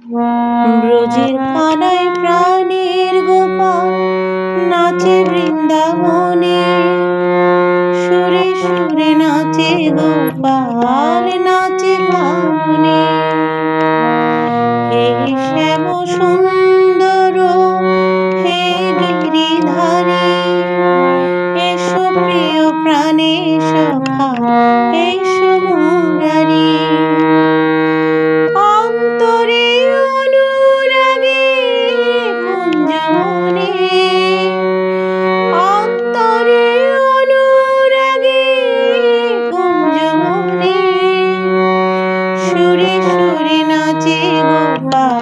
ব্রজের কানায় প্রাণের গোপাল নাচে বৃন্দাবনে সুরে সুরে নাচে গোপাল নাচে ভাবনে হে সুন্দর not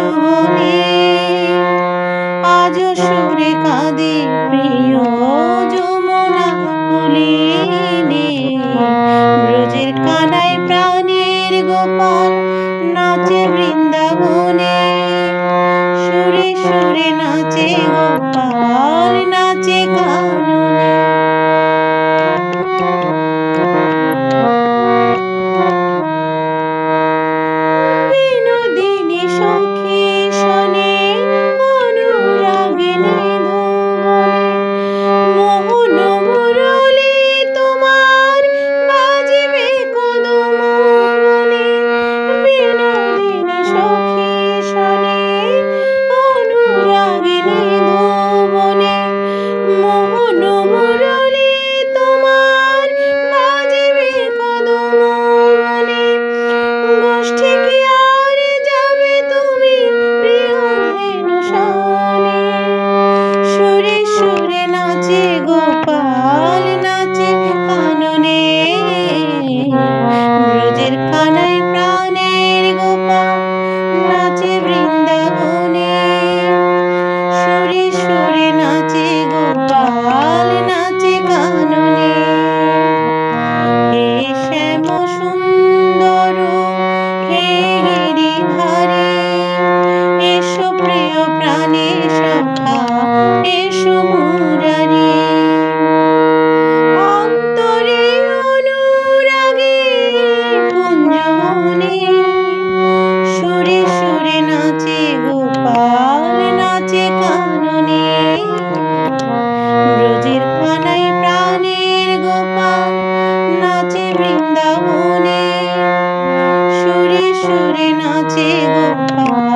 মনে। আজ সুরে কাঁদে প্রিয় যমুনা কুলিনে ব্রজের কানায় প্রাণের গোপাল নাচে বৃন্দাবনে। সুরে সুরে নাচে গোপাল। প্রিয় প্রাণী সখা, এসো মুরারি। অন্তরে অনুরাগে কুঞ্জমণি সুরে সুরে নাচে গোপাল, নাচে বৃন্দাবনে। সুরে সুরে নাচে গোপাল